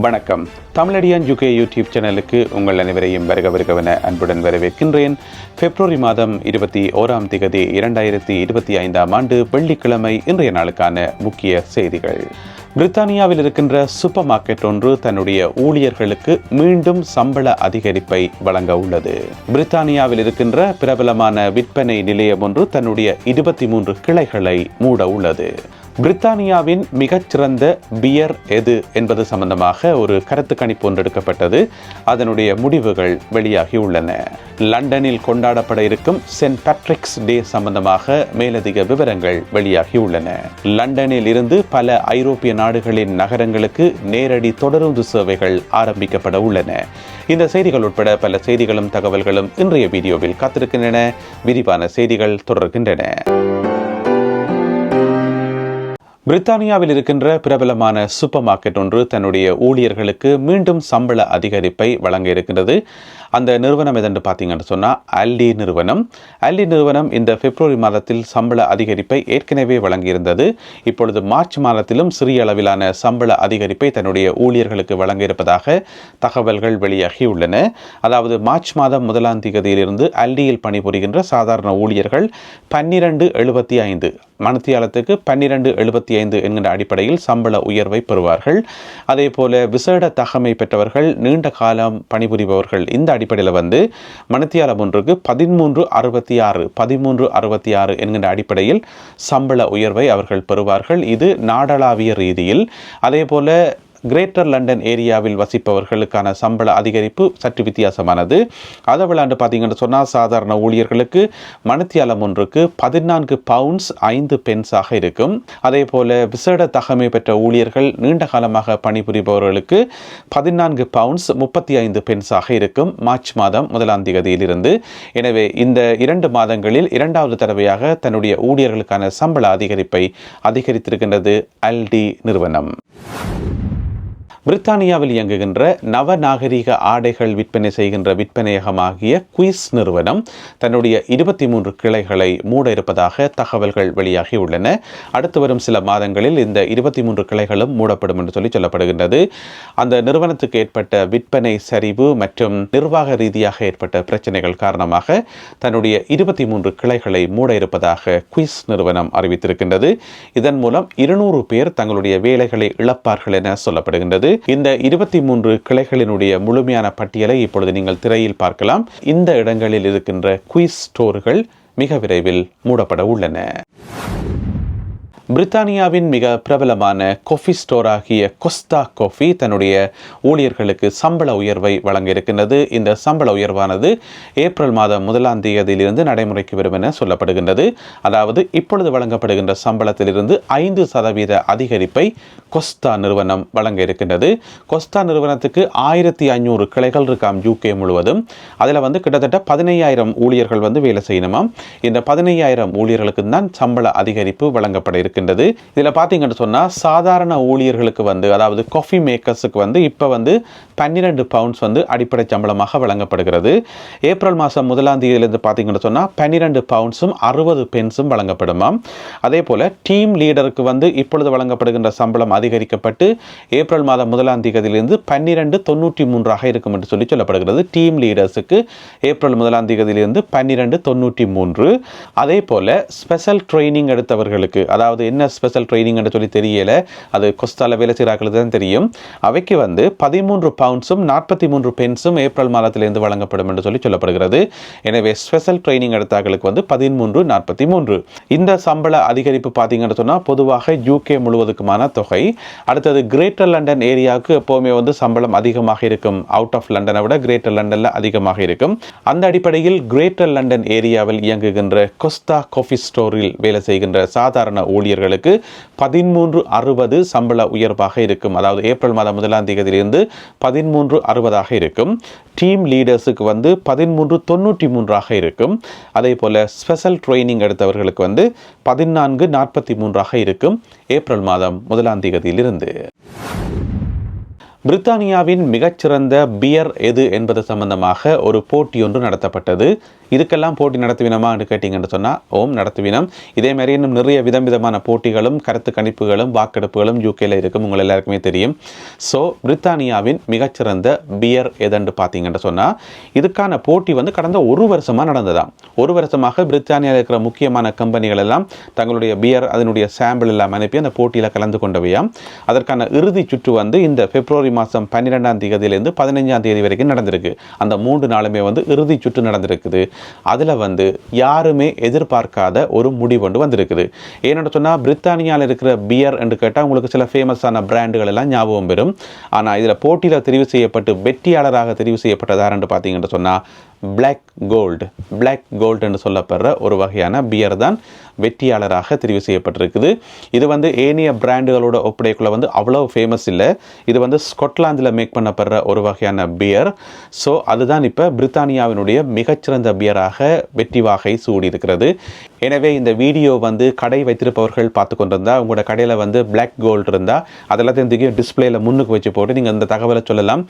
வணக்கம். Tamizhadiyan UK YouTube சேனலுக்கு உங்கள் அனைவரையும் வருக வருகவன அன்புடன் வரவேற்கின்றேன். பிப்ரவரி மாதம் இருபத்தி ஓராம் திகதி இரண்டாயிரத்தி இருபத்தி ஐந்தாம் ஆண்டு வெள்ளிக்கிழமை இன்றைய நாளுக்கான முக்கிய செய்திகள். பிரித்தானியாவில் இருக்கின்ற சூப்பர் மார்க்கெட் ஒன்று தன்னுடைய ஊழியர்களுக்கு மீண்டும் சம்பள அதிகரிப்பை வழங்க உள்ளது. பிரித்தானியாவில் இருக்கின்ற பிரபலமான விற்பனை நிலையம் ஒன்று தன்னுடைய இருபத்தி மூன்று கிளைகளை மூட உள்ளது. பிரித்தானியாவின் மிகச்சிறந்த பியர் எது என்பது சம்பந்தமாக ஒரு கருத்து கணிப்பு ஒன்று எடுக்கப்பட்டது. அதனுடைய முடிவுகள் வெளியாகி உள்ளன. லண்டனில் கொண்டாடப்பட இருக்கும் சென்ட் பேட்ரிக்ஸ் டே சம்பந்தமாக மேலதிக விவரங்கள் வெளியாகி உள்ளன. லண்டனில் இருந்து பல ஐரோப்பிய நாடுகளின் நகரங்களுக்கு நேரடி தொடருந்து சேவைகள் ஆரம்பிக்கப்பட உள்ளன. இந்த செய்திகள் உட்பட பல செய்திகளும் தகவல்களும் இன்றைய வீடியோவில் காத்திருக்கின்றன. விரிவான செய்திகள் தொடர்கின்றன. பிரித்தானியாவில் இருக்கின்ற பிரபலமான சூப்பர் மார்க்கெட் ஒன்று தன்னுடைய ஊழியர்களுக்கு மீண்டும் சம்பள அதிகரிப்பை வழங்க இருக்கின்றது. அந்த நிறுவனம் எதென்று பார்த்தீங்கன்னு சொன்னால் அல்டி நிறுவனம். அல்டி நிறுவனம் இந்த பிப்ரவரி மாதத்தில் சம்பள அதிகரிப்பை ஏற்கனவே வழங்கியிருந்தது. இப்பொழுது மார்ச் மாதத்திலும் சிறிய அளவிலான சம்பள அதிகரிப்பை தன்னுடைய ஊழியர்களுக்கு வழங்க இருப்பதாக தகவல்கள் வெளியாகியுள்ளன. அதாவது மார்ச் மாதம் முதலாம் தேதியிலிருந்து அல்டியில் பணிபுரிகின்ற சாதாரண ஊழியர்கள் பன்னிரண்டு எழுபத்தி ஐந்து மணித்தியாலத்துக்கு பன்னிரண்டு எழுபத்தி ஐந்து என்கின்ற அடிப்படையில் சம்பள உயர்வை பெறுவார்கள். அதே போல விசேட தகமை பெற்றவர்கள் நீண்ட காலம் பணிபுரிபவர்கள் இந்த அடிப்படையில் வந்து மணித்தியாலம் ஒன்றுக்கு பதிமூன்று அறுபத்தி ஆறு பதிமூன்று அறுபத்தி ஆறு என்கின்ற அடிப்படையில் சம்பள உயர்வை அவர்கள் பெறுவார்கள். இது நாடளாவிய ரீதியில். அதே போல கிரேட்டர் லண்டன் ஏரியாவில் வசிப்பவர்களுக்கான சம்பள அதிகரிப்பு சற்று வித்தியாசமானது. அதை விளாண்டு பார்த்தீங்கன்னு சொன்னால் சாதாரண ஊழியர்களுக்கு மணித்தியாலம் ஒன்றுக்கு பதினான்கு பவுண்ட்ஸ் ஐந்து பென்ஸாக இருக்கும். அதே போல விசேட தகமை பெற்ற ஊழியர்கள் நீண்ட காலமாக பணிபுரிபவர்களுக்கு பதினான்கு பவுண்ட்ஸ் முப்பத்தி ஐந்து பென்ஸாக இருக்கும். மார்ச் மாதம் முதலாம் தேதியிலிருந்து எனவே இந்த இரண்டு மாதங்களில் இரண்டாவது தடவையாக தன்னுடைய ஊழியர்களுக்கான சம்பள அதிகரிப்பை அதிகரித்திருக்கின்றது அல்டி நிறுவனம். பிரித்தானியாவில் இயங்குகின்ற நவநாகரிக ஆடைகள் விற்பனை செய்கின்ற விற்பனையகமாகிய குயிஸ் நிறுவனம் தன்னுடைய இருபத்தி மூன்று கிளைகளை மூட இருப்பதாக தகவல்கள் வெளியாகி உள்ளன அடுத்து வரும் சில மாதங்களில் இந்த இருபத்தி மூன்று கிளைகளும் மூடப்படும் என்று சொல்லி சொல்லப்படுகின்றது. அந்த நிறுவனத்துக்கு ஏற்பட்ட விற்பனை சரிவு மற்றும் நிர்வாக ரீதியாக ஏற்பட்ட பிரச்சனைகள் காரணமாக தன்னுடைய இருபத்தி மூன்று கிளைகளை மூட இருப்பதாக குயிஸ் நிறுவனம் அறிவித்திருக்கின்றது. இதன் மூலம் இருநூறு பேர் தங்களுடைய வேலைகளை இழப்பார்கள் என சொல்லப்படுகின்றது. இந்த இருபத்தி மூன்று கிளைகளினுடைய முழுமையான பட்டியலை இப்பொழுது நீங்கள் திரையில் பார்க்கலாம். இந்த இடங்களில் இருக்கின்ற குயிஸ் ஸ்டோர்கள் மிக விரைவில் மூடப்பட உள்ளன. பிரித்தானியாவின் மிக பிரபலமான கொஃபி ஸ்டோர் ஆகிய கொஸ்தா கொஃபி தன்னுடைய ஊழியர்களுக்கு சம்பள உயர்வை வழங்க இருக்கின்றது இந்த சம்பள உயர்வானது ஏப்ரல் மாதம் முதலாம் தேதியிலிருந்து நடைமுறைக்கு வரும் என சொல்லப்படுகின்றது. அதாவது இப்பொழுது வழங்கப்படுகின்ற சம்பளத்திலிருந்து ஐந்து சதவீத அதிகரிப்பை கொஸ்தா நிறுவனம் வழங்க இருக்கின்றது கொஸ்தா நிறுவனத்துக்கு ஆயிரத்தி ஐநூறு கிளைகள் இருக்காம் யூகே முழுவதும். அதில் வந்து கிட்டத்தட்ட பதினையாயிரம் ஊழியர்கள் வந்து வேலை செய்யணுமாம். இந்த பதினையாயிரம் ஊழியர்களுக்கு தான் சம்பள அதிகரிப்பு வழங்கப்பட இருக்கு. இருக்கின்றது. இதில் பார்த்தீங்கன்னு சொன்னால் சாதாரண ஊழியர்களுக்கு வந்து அதாவது காஃபி மேக்கர்ஸுக்கு வந்து இப்போ வந்து பன்னிரெண்டு பவுண்ட்ஸ் வந்து அடிப்படை சம்பளமாக வழங்கப்படுகிறது. ஏப்ரல் மாதம் முதலாம் தேதியிலிருந்து பார்த்தீங்கன்னு சொன்னால் பன்னிரெண்டு பவுண்ட்ஸும் அறுபது பென்ஸும் வழங்கப்படுமாம் அதே போல் டீம் லீடருக்கு வந்து இப்பொழுது வழங்கப்படுகின்ற சம்பளம் அதிகரிக்கப்பட்டு ஏப்ரல் மாதம் முதலாம் தேதியிலிருந்து பன்னிரெண்டு தொண்ணூற்றி மூன்றாக இருக்கும் என்று சொல்லி சொல்லப்படுகிறது. டீம் லீடர்ஸுக்கு ஏப்ரல் முதலாம் தேதியிலிருந்து பன்னிரெண்டு தொண்ணூற்றி மூன்று. அதே போல் ஸ்பெஷல் ட்ரைனிங் எடுத்தவர்களுக்கு அதாவது என்ன ஸ்பெஷல் ட்ரைனிங்னு சொல்லி தெரியலை. அது கொஸ்தால வேலை செய்கிறாக்கள் தான் தெரியும். அவைக்கு வந்து பதிமூன்று பவுண்ட்ஸும் நாற்பத்தி மூன்று பென்ஸும் ஏப்ரல் மாதத்திலிருந்து வழங்கப்படும் என்று சொல்லி சொல்லப்படுகிறது. எனவே ஸ்பெஷல் ட்ரைனிங் எடுத்தாக்களுக்கு வந்து பதிமூன்று நாற்பத்தி மூன்று. இந்த சம்பள அதிகரிப்பு பார்த்தீங்கன்னு சொன்னால் பொதுவாக யூகே முழுவதுக்குமான தொகை. அடுத்தது கிரேட்டர் லண்டன் ஏரியாவுக்கு எப்போவுமே வந்து சம்பளம் அதிகமாக இருக்கும். அவுட் ஆஃப் லண்டனை விட கிரேட்டர் லண்டனில் அதிகமாக இருக்கும். அந்த அடிப்படையில் கிரேட்டர் லண்டன் ஏரியாவில் இயங்குகின்ற கொஸ்தா காஃபி ஸ்டோரில் வேலை செய்கின்ற சாதாரண ஊழியர் ஊழியர்களுக்கு பதிமூன்று அறுபது சம்பள உயர்வாக இருக்கும். அதாவது ஏப்ரல் மாதம் முதலாம் தேதியிலிருந்து பதிமூன்று அறுபதாக இருக்கும். டீம் லீடர்ஸுக்கு வந்து பதிமூன்று தொண்ணூற்றி மூன்றாக இருக்கும். அதே போல் ஸ்பெஷல் ட்ரைனிங் எடுத்தவர்களுக்கு வந்து பதினான்கு நாற்பத்தி மூன்றாக இருக்கும். ஏப்ரல் மாதம் முதலாம் தேதியிலிருந்து. பிரித்தானியாவின் மிகச்சிறந்த பியர் எது என்பது சம்பந்தமாக ஒரு போட்டி ஒன்று நடத்தப்பட்டது. இதுக்கெல்லாம் போட்டி நடத்துவினமா என்று கேட்டீங்கன்னு சொன்னால் ஓம் நடத்துவினம். இதே மாதிரி இன்னும் நிறைய விதம் விதமான போட்டிகளும் கருத்து கணிப்புகளும் வாக்கெடுப்புகளும் யூகேல இருக்கும். உங்கள் எல்லாருக்குமே தெரியும். ஸோ பிரித்தானியாவின் மிகச்சிறந்த பியர் எதுன்னு பார்த்தீங்கன்னு சொன்னால் இதுக்கான போட்டி வந்து கடந்த ஒரு வருஷமாக நடந்ததாம். ஒரு வருஷமாக பிரித்தானியாவில் இருக்கிற முக்கியமான கம்பெனிகள் எல்லாம் தங்களுடைய பியர் அதனுடைய சாம்பிள் எல்லாம் அனுப்பி அந்த போட்டியில் கலந்து கொண்டவையாம். அதற்கான இறுதி சுற்று வந்து இந்த பிப்ரவரி மாதம் பன்னிரெண்டாம் தேதியிலேருந்து பதினஞ்சாம் தேதி வரைக்கும் நடந்திருக்கு. அந்த மூன்று நாளுமே வந்து இறுதி சுற்று நடந்திருக்குது. அதில் வந்து யாருமே எதிர்பார்க்காத ஒரு முடிவு ஒன்று வந்திருக்குது. ஏன்னு சொன்னால் பிரித்தானியாவில் இருக்கிற பியர் என்று கேட்டால் உங்களுக்கு சில ஃபேமஸான பிராண்டுகள் எல்லாம் ஞாபகம் பெறும். ஆனால் இதில் போட்டியில் தெரிவு செய்யப்பட்டு வெற்றியாளராக தெரிவு செய்யப்பட்டதாரன்று பார்த்தீங்கன்னு சொன்னால் பிளாக் கோல்டு பிளாக் கோல்டு என்று சொல்லப்படுற ஒரு வகையான பியர் தான் வெற்றியாளராக தெரிவு செய்யப்பட்டிருக்குது. இது வந்து ஏனைய பிராண்டுகளோட ஒப்படைக்குள்ள வந்து அவ்வளோ ஃபேமஸ் இல்லை. இது வந்து ஸ்கொட்லாந்தில் மேக் பண்ணப்படுற ஒரு வகையான பியர் ஸோ அதுதான் இப்போ பிரித்தானியாவினுடைய மிகச்சிறந்த பியராக வெற்றி வாகை சூடி இருக்கிறது எனவே இந்த வீடியோ வந்து கடை வைத்திருப்பவர்கள் பார்த்து கொண்டிருந்தா உங்களோட கடையில் வந்து பிளாக் கோல்டு இருந்தால் அதெல்லாத்தையும் தூக்கி டிஸ்பிளேயில் முன்னுக்கு வச்சு போட்டு நீங்கள் இந்த தகவலை சொல்லலாம்.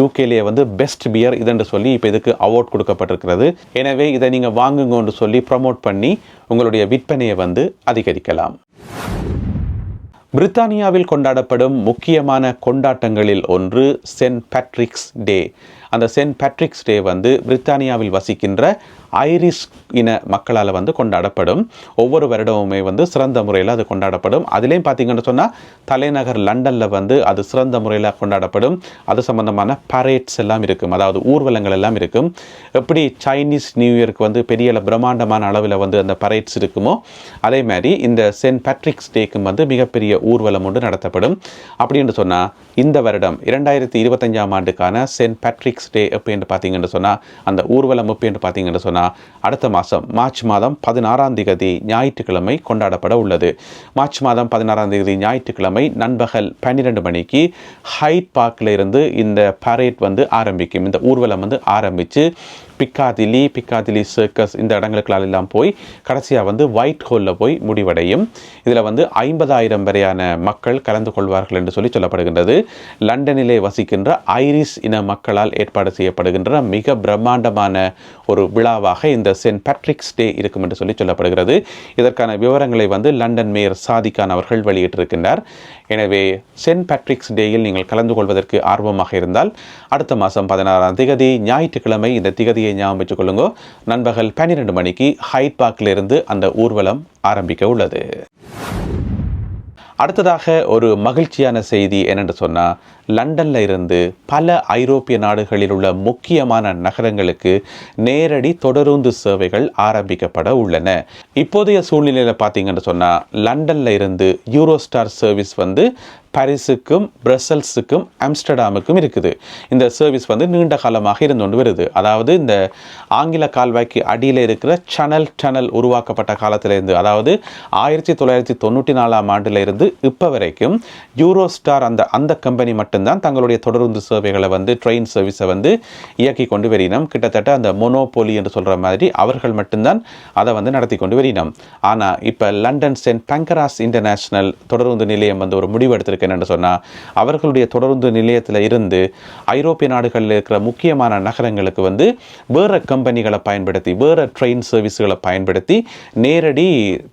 யூகேலேயே வந்து பெஸ்ட் பியர் இதுன்னு சொல்லி இப்போ இதுக்கு அவார்ட் கொடுக்கப்பட்டிருக்கிறது. எனவே இதை நீங்கள் வாங்குங்கன்னு சொல்லி ப்ரமோட் பண்ணி உங்களுடைய விற்பனையை வந்து அதிகரிக்கலாம். பிரித்தானியாவில் கொண்டாடப்படும் முக்கியமான கொண்டாட்டங்களில் ஒன்று சென்ட் பேட்ரிக்ஸ் டே. அந்த சென்ட் பேட்ரிக்ஸ் டே வந்து பிரித்தானியாவில் வசிக்கின்ற ஐரிஷ் இன மக்களால் வந்து கொண்டாடப்படும். ஒவ்வொரு வருடமுமே வந்து சிறந்த முறையில் அது கொண்டாடப்படும். அதுலேயும் பார்த்தீங்கன்னு சொன்னால் தலைநகர் லண்டனில் வந்து அது சிறந்த முறையில் கொண்டாடப்படும். அது சம்பந்தமான பரேட்ஸ் எல்லாம் இருக்கும். அதாவது ஊர்வலங்கள் எல்லாம் இருக்கும். எப்படி சைனீஸ் நியூ இயர்க்கு வந்து பெரிய பிரம்மாண்டமான அளவில் வந்து அந்த பரேட்ஸ் இருக்குமோ அதே மாதிரி இந்த சென்ட் பேட்ரிக்ஸ் டேக்கும் வந்து மிகப்பெரிய ஊர்வலம் ஒன்று நடத்தப்படும். அப்படின்னு சொன்னால் இந்த வருடம் இரண்டாயிரத்தி இருபத்தஞ்சாம் ஆண்டுக்கான சென்ட் பேட்ரிக்ஸ் டே எப்படின்னு பார்த்தீங்கன்னு சொன்னால் அந்த ஊர்வலம் எப்படின்னு பார்த்தீங்கன்னு சொன்னால் அடுத்த மாதம் மார்ச் மாதம் பதினாறாம் தேதி ஞாயிற்றுக்கிழமை கொண்டாடப்பட உள்ளது. மார்ச் மாதம் பதினாறாம் தேதி ஞாயிற்றுக்கிழமை நண்பகல் பன்னிரெண்டு மணிக்கு ஹைட் பார்க்கில் இருந்து இந்த பரேட் வந்து ஆரம்பிக்கும். இந்த ஊர்வலம் வந்து ஆரம்பித்து பிக்காதிலி பிக்காதிலி சர்க்கஸ் இந்த இடங்களுக்கெல்லாம் எல்லாம் போய் கடைசியாக வந்து ஒயிட் ஹோலில் போய் முடிவடையும். இதில் வந்து ஐம்பதாயிரம் வரையான மக்கள் கலந்து கொள்வார்கள் என்று சொல்லி சொல்லப்படுகின்றது. லண்டனிலே வசிக்கின்ற ஐரிஸ் இன மக்களால் ஏற்பாடு செய்யப்படுகின்ற மிக பிரம்மாண்டமான ஒரு விழாவாக இந்த சென்ட் பேட்ரிக்ஸ் டே இருக்கும் என்று சொல்லி சொல்லப்படுகிறது. இதற்கான விவரங்களை வந்து லண்டன் மேயர் சாதிகான் அவர்கள் வெளியிட்டிருக்கின்றார். எனவே சென்ட் பேட்ரிக்ஸ் டேயில் நீங்கள் கலந்து கொள்வதற்கு ஆர்வமாக இருந்தால் அடுத்த மாதம் பதினாறாம் திகதி ஞாயிற்றுக்கிழமை இந்த திகதியை ஞாபகம் வச்சுக் கொள்ளுங்க நண்பகல் பன்னிரெண்டு மணிக்கு ஹைட் பார்க்கிலிருந்து அந்த ஊர்வலம் ஆரம்பிக்க உள்ளது. அடுத்ததாக ஒரு மகிழ்ச்சியான செய்தி என்னென்று சொன்னால் லண்டனில் இருந்து பல ஐரோப்பிய நாடுகளில் உள்ள முக்கியமான நகரங்களுக்கு நேரடி தொடருந்து சேவைகள் ஆரம்பிக்கப்பட உள்ளன. இப்போதைய சூழ்நிலையில் பார்த்தீங்கன்னு சொன்னால் லண்டனில் இருந்து யூரோஸ்டார் சர்வீஸ் வந்து பாரிஸுக்கும் பிரசல்ஸுக்கும் ஆம்ஸ்டர்டாமுக்கும் இருக்குது. இந்த சர்வீஸ் வந்து நீண்ட காலமாக இருந்து கொண்டு வருது. அதாவது இந்த ஆங்கில கால்வாய்க்கு அடியில் இருக்கிற சனல் டனல் உருவாக்கப்பட்ட காலத்திலிருந்து அதாவது ஆயிரத்தி தொள்ளாயிரத்தி தொண்ணூற்றி நாலாம் ஆண்டிலிருந்து இப்போ வரைக்கும் யூரோ ஸ்டார் அந்த அந்த கம்பெனி மட்டும்தான் தங்களுடைய தொடருந்து சேவைகளை வந்து ட்ரெயின் சர்வீஸை வந்து இயக்கி கொண்டு வரினோம். கிட்டத்தட்ட அந்த மொனோபோலி என்று சொல்கிற மாதிரி அவர்கள் மட்டும்தான் அதை வந்து நடத்தி கொண்டு வரினோம். ஆனால் இப்போ லண்டன் சென்ட் பங்கராஸ் இன்டர்நேஷனல் தொடருந்து நிலையம் வந்து ஒரு முடிவு எடுத்திருக்கு என்னென்னு சொன்னால் அவர்களுடைய தொடருந்து நிலையத்தில் இருந்து ஐரோப்பிய நாடுகளில் இருக்கிற முக்கியமான நகரங்களுக்கு வந்து வேறு கம்பெனிகளை பயன்படுத்தி வேறு ட்ரெயின் சர்வீஸ்களை பயன்படுத்தி நேரடி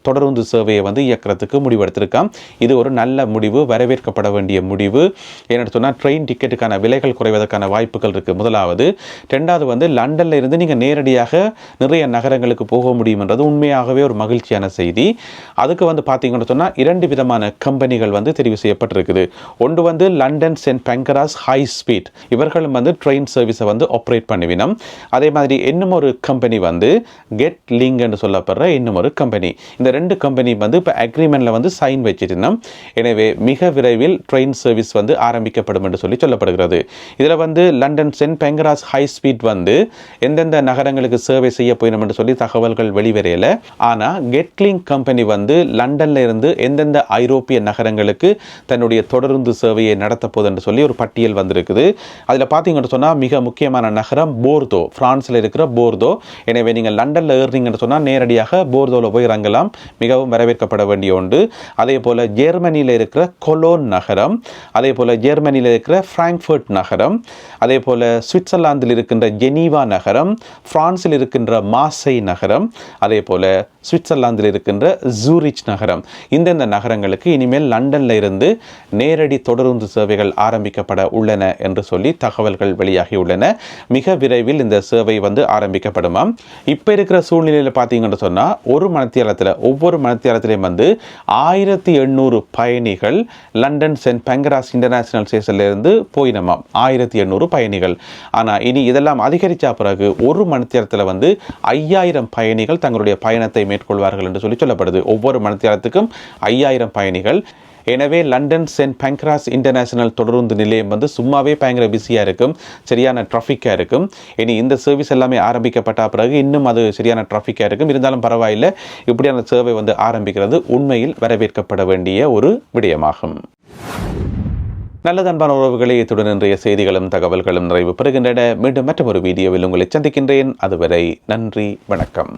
தொடருந்து சேவையை வந்து இயக்கிறதுக்கு முடிவெடுத்திருக்கான் இது ஒரு நல்ல முடிவு வரவேற்கப்பட வேண்டிய முடிவு. என்னென்னு சொன்னால் ட்ரெயின் டிக்கெட்டுக்கான விலைகள் குறைவதற்கான வாய்ப்புகள் இருக்குது முதலாவது. ரெண்டாவது வந்து லண்டனில் இருந்து நீங்கள் நேரடியாக நிறைய நகரங்களுக்கு போக முடியும்ன்றது உண்மையாகவே ஒரு மகிழ்ச்சியான செய்தி. அதுக்கு வந்து பார்த்தீங்கன்னு சொன்னால் இரண்டு விதமான கம்பெனிகள் வந்து தெரிவு செய்யப்பட்டிருக்கு. இருக்குது ஒன்று வந்து London Saint Pancras high speed. இவர்களும் வந்து ட்ரெயின் சர்வீஸை வந்து ஆப்ரேட் பண்ணுவினோம். அதே மாதிரி இன்னும் ஒரு கம்பெனி வந்து கெட் லிங்க்னு சொல்லப்படுற இன்னும் ஒரு கம்பெனி இந்த ரெண்டு கம்பெனி வந்து இப்போ அக்ரிமெண்ட்டில் வந்து சைன் வச்சிருந்தோம். எனவே மிக விரைவில் ட்ரெயின் சர்வீஸ் வந்து ஆரம்பிக்கப்படும் என்று சொல்லி சொல்லப்படுகிறது. இதில் வந்து London Saint Pancras high speed வந்து எந்தெந்த நகரங்களுக்கு சேவை செய்ய போயிடும் என்று சொல்லி தகவல்கள் வெளிவரையில. ஆனால் கெட்லிங் கம்பெனி வந்து லண்டனில் இருந்து எந்தெந்த ஐரோப்பிய நகரங்களுக்கு தன்னுடைய தன்னுடைய தொடருந்து சேவையை நடத்த என்று சொல்லி ஒரு பட்டியல் வந்திருக்குது. அதில் பார்த்தீங்கன்னு சொன்னால் மிக முக்கியமான நகரம் போர்தோ ஃப்ரான்ஸில் இருக்கிற போர்தோ. எனவே நீங்கள் லண்டனில் ஏறுறீங்கன்னு சொன்னால் நேரடியாக போர்தோவில் போய் இறங்கலாம். மிகவும் வரவேற்கப்பட வேண்டிய ஒன்று. அதே போல் ஜெர்மனியில் இருக்கிற கொலோன் நகரம். அதே போல் ஜெர்மனியில் இருக்கிற ஃப்ராங்க்ஃபர்ட் நகரம். அதே போல் சுவிட்சர்லாந்தில் இருக்கின்ற ஜெனீவா நகரம். ஃப்ரான்ஸில் இருக்கின்ற மாசை நகரம். அதே போல் சுவிட்சர்லாந்தில் இருக்கின்ற ஜூரிச் நகரம். இந்தந்த நகரங்களுக்கு இனிமேல் லண்டனில் இருந்து நேரடி தொடருந்து சேவைகள் ஆரம்பிக்கப்பட உள்ளன என்று சொல்லி தகவல்கள் வெளியாகியுள்ளன. மிக விரைவில் இந்த சேவை வந்து ஆரம்பிக்கப்படுமாம் இப்போ இருக்கிற சூழ்நிலையில் பார்த்தீங்கன்னு சொன்னால் ஒரு மணித்தியாலத்தில் ஒவ்வொரு மணித்தியாலத்திலையும் வந்து ஆயிரத்தி எண்ணூறு பயணிகள் லண்டன் சென்ட் பெங்கராஸ் இன்டர்நேஷனல் ஸ்டேஷன்லேருந்து போயினமாம் ஆயிரத்தி எண்ணூறு பயணிகள். ஆனால் இனி இதெல்லாம் அதிகரித்த பிறகு ஒரு மணித்தியாலத்தில் வந்து ஐயாயிரம் பயணிகள் தங்களுடைய பயணத்தை மேற்கொள்வார்கள் என்று சொல்லி சொல்லப்படுது. ஒவ்வொரு மணித்தியாலத்துக்கும் ஐயாயிரம் பயணிகள். எனவே லண்டன் சென்ட் பேங்க்ராஸ் இன்டர்நேஷனல் தொடருந்து நிலையம் வந்து சும்மாவே பயங்கர பிஸியாக இருக்கும். சரியான ட்ராஃபிக்காக இருக்கும். இனி இந்த சர்வீஸ் எல்லாமே ஆரம்பிக்கப்பட்ட பிறகு இன்னும் அது சரியான ட்ராஃபிக்காக இருக்கும். இருந்தாலும் பரவாயில்லை. இப்படியான சேவை வந்து ஆரம்பிக்கிறது உண்மையில் வரவேற்கப்பட வேண்டிய ஒரு விடயமாகும். நல்ல அன்பான உறவுகளே இத்துடன் இன்றைய செய்திகளும் தகவல்களும் நிறைவு பெறுகின்றன. மீண்டும் மற்றொரு வீடியோவில் உங்களை சந்திக்கின்றேன். அதுவரை நன்றி வணக்கம்.